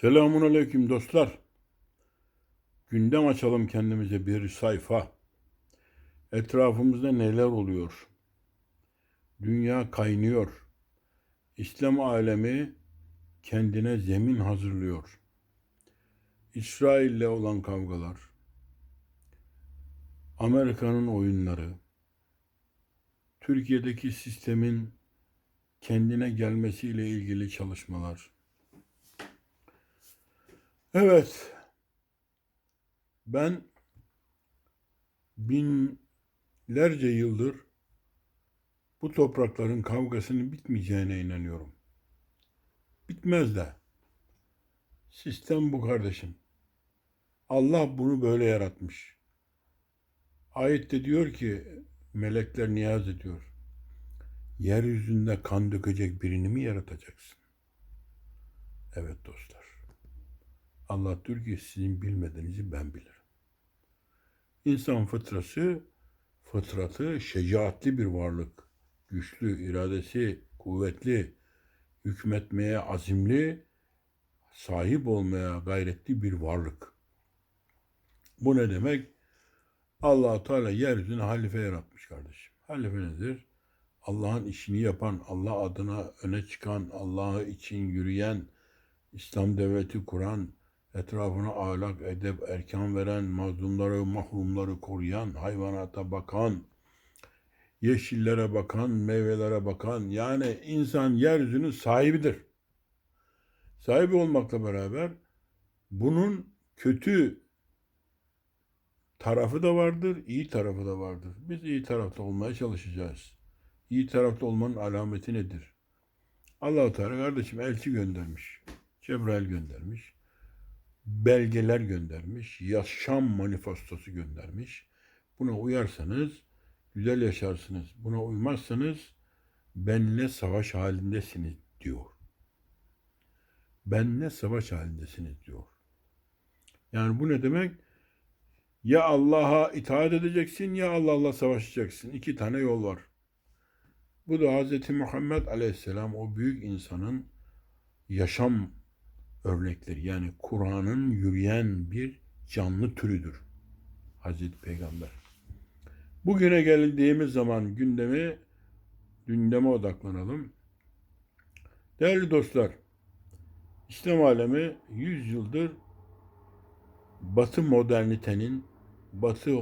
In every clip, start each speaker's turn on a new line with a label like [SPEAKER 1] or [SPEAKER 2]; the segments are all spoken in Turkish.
[SPEAKER 1] Selamun aleyküm dostlar. Gündem açalım kendimize bir sayfa. Etrafımızda neler oluyor? Dünya kaynıyor. İslam alemi kendine zemin hazırlıyor. İsrail'le olan kavgalar, Amerika'nın oyunları, Türkiye'deki sistemin kendine gelmesiyle ilgili çalışmalar, Evet. Ben binlerce yıldır bu toprakların kavgasının bitmeyeceğine inanıyorum. Bitmez de. Sistem bu kardeşim. Allah bunu böyle yaratmış. Ayette diyor ki melekler niyaz ediyor. Yeryüzünde kan dökecek birini mi yaratacaksın? Evet dostlar. Allah diyor ki sizin bilmediğinizi ben bilirim. İnsan fıtrası, fıtratı şecaatli bir varlık. Güçlü, iradesi kuvvetli, hükmetmeye azimli, sahip olmaya gayretli bir varlık. Bu ne demek? allah Teala yeryüzüne halife yaratmış kardeşim. Halife nedir? Allah'ın işini yapan, Allah adına öne çıkan, Allah'ı için yürüyen, İslam devleti kuran, etrafına ahlak, edep, erkan veren, mazlumları, mahrumları koruyan, hayvanata bakan, yeşillere bakan, meyvelere bakan, yani insan yeryüzünün sahibidir. Sahibi olmakla beraber bunun kötü tarafı da vardır, iyi tarafı da vardır. Biz iyi tarafta olmaya çalışacağız. İyi tarafta olmanın alameti nedir? Allah-u Teala kardeşim elçi göndermiş. Cebrail göndermiş belgeler göndermiş, yaşam manifestosu göndermiş. Buna uyarsanız güzel yaşarsınız. Buna uymazsanız benle savaş halindesiniz diyor. Benle savaş halindesiniz diyor. Yani bu ne demek? Ya Allah'a itaat edeceksin ya Allah'la savaşacaksın. İki tane yol var. Bu da Hz. Muhammed Aleyhisselam o büyük insanın yaşam örnekleri. Yani Kur'an'ın yürüyen bir canlı türüdür. Hazreti Peygamber. Bugüne geldiğimiz zaman gündemi gündeme odaklanalım. Değerli dostlar, İslam alemi 100 yıldır Batı modernitenin, Batı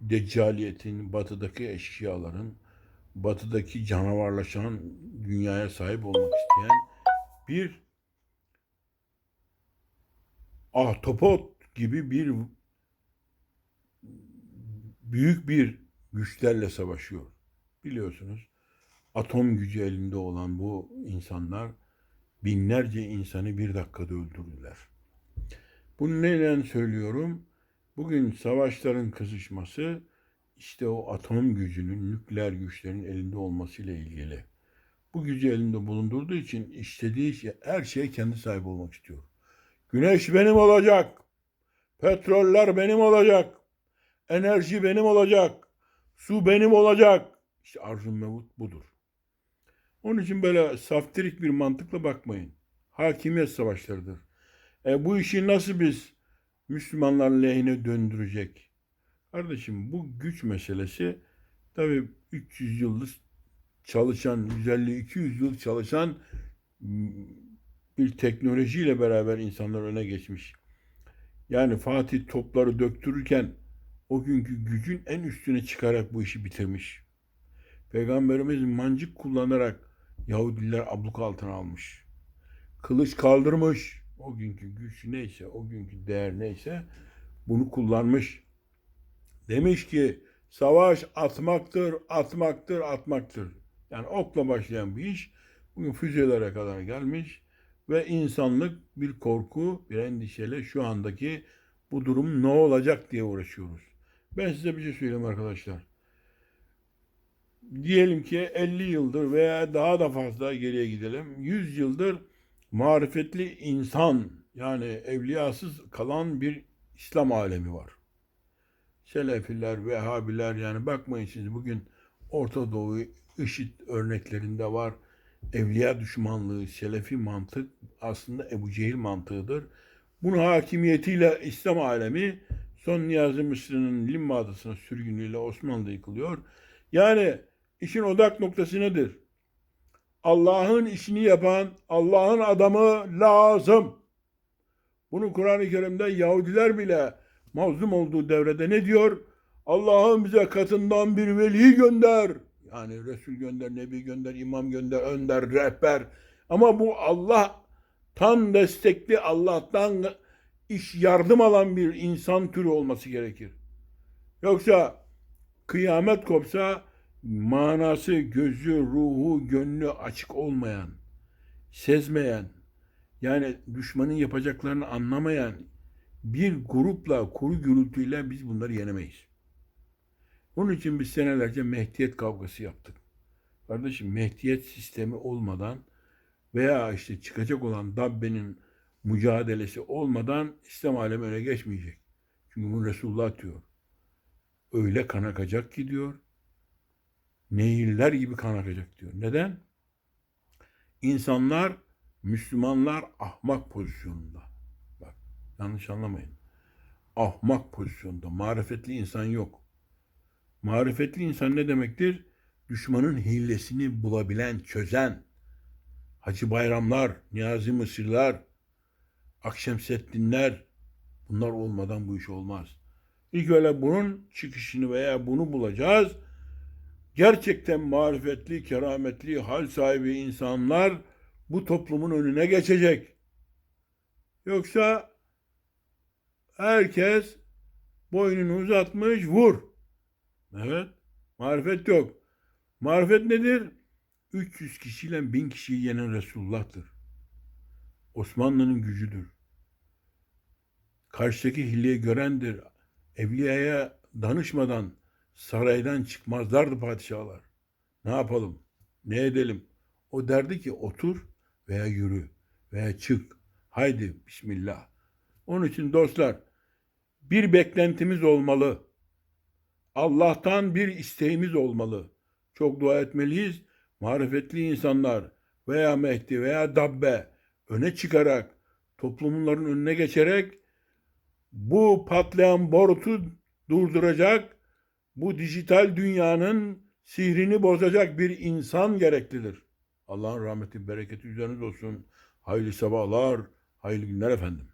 [SPEAKER 1] deccaliyetin, batıdaki eşkıyaların, batıdaki canavarlaşan dünyaya sahip olmak isteyen bir ahtapot gibi bir büyük bir güçlerle savaşıyor. Biliyorsunuz atom gücü elinde olan bu insanlar binlerce insanı bir dakikada öldürdüler. Bunu neden söylüyorum? Bugün savaşların kızışması işte o atom gücünün, nükleer güçlerin elinde olmasıyla ilgili. Bu gücü elinde bulundurduğu için istediği şey, her şeye kendi sahip olmak istiyor. Güneş benim olacak. Petroller benim olacak. Enerji benim olacak. Su benim olacak. İşte arzu mevut budur. Onun için böyle saftirik bir mantıkla bakmayın. Hakimiyet savaşlarıdır. E bu işi nasıl biz Müslümanlar lehine döndürecek? Kardeşim bu güç meselesi tabi 300 yıldır çalışan, 150-200 yıl çalışan bir teknolojiyle beraber insanlar öne geçmiş. Yani Fatih topları döktürürken o günkü gücün en üstüne çıkarak bu işi bitirmiş. Peygamberimiz mancık kullanarak Yahudiler abluk altına almış. Kılıç kaldırmış. O günkü güç neyse, o günkü değer neyse bunu kullanmış. Demiş ki savaş atmaktır, atmaktır, atmaktır. Yani okla başlayan bir iş bugün füzelere kadar gelmiş ve insanlık bir korku, bir endişeyle şu andaki bu durum ne olacak diye uğraşıyoruz. Ben size bir şey söyleyeyim arkadaşlar. Diyelim ki 50 yıldır veya daha da fazla geriye gidelim. 100 yıldır marifetli insan yani evliyasız kalan bir İslam alemi var. Selefiler, Vehhabiler yani bakmayın siz bugün Orta Doğu IŞİD örneklerinde var. Evliya düşmanlığı, selefi mantık aslında Ebu Cehil mantığıdır. Bunun hakimiyetiyle İslam alemi son Niyazi Mısır'ın Limma Adası'na sürgünüyle Osmanlı yıkılıyor. Yani işin odak noktası nedir? Allah'ın işini yapan Allah'ın adamı lazım. Bunu Kur'an-ı Kerim'de Yahudiler bile mazlum olduğu devrede ne diyor? Allah'ım bize katından bir veli gönder. Yani Resul gönder, Nebi gönder, imam gönder, önder, rehber. Ama bu Allah'tan destekli, Allah'tan iş yardım alan bir insan türü olması gerekir. Yoksa kıyamet kopsa manası, gözü, ruhu, gönlü açık olmayan, sezmeyen, yani düşmanın yapacaklarını anlamayan bir grupla, kuru gürültüyle biz bunları yenemeyiz. Onun için biz senelerce Mehdiyet kavgası yaptık. Kardeşim Mehdiyet sistemi olmadan veya işte çıkacak olan Dabbe'nin mücadelesi olmadan İslam alemi öne geçmeyecek. Çünkü bunu Resulullah diyor. Öyle kan akacak ki diyor. Nehirler gibi kan akacak diyor. Neden? İnsanlar, Müslümanlar ahmak pozisyonunda. Bak yanlış anlamayın. Ahmak pozisyonda. Marifetli insan yok. Marifetli insan ne demektir? Düşmanın hilesini bulabilen, çözen. Hacı Bayramlar, Niyazi Mısırlar, Akşemseddinler bunlar olmadan bu iş olmaz. İlk öyle bunun çıkışını veya bunu bulacağız. Gerçekten marifetli, kerametli, hal sahibi insanlar bu toplumun önüne geçecek. Yoksa herkes boynunu uzatmış vur. Evet. Marifet yok. Marifet nedir? 300 kişiyle 1000 kişiyi yenen Resulullah'tır. Osmanlı'nın gücüdür. Karşıdaki hilleyi görendir. Evliyaya danışmadan saraydan çıkmazlardı padişahlar. Ne yapalım? Ne edelim? O derdi ki otur veya yürü veya çık. Haydi bismillah. Onun için dostlar bir beklentimiz olmalı. Allah'tan bir isteğimiz olmalı. Çok dua etmeliyiz. Marifetli insanlar veya Mehdi veya Dabbe öne çıkarak toplumların önüne geçerek bu patlayan borutu durduracak, bu dijital dünyanın sihrini bozacak bir insan gereklidir. Allah'ın rahmeti, bereketi üzeriniz olsun. Hayırlı sabahlar, hayırlı günler efendim.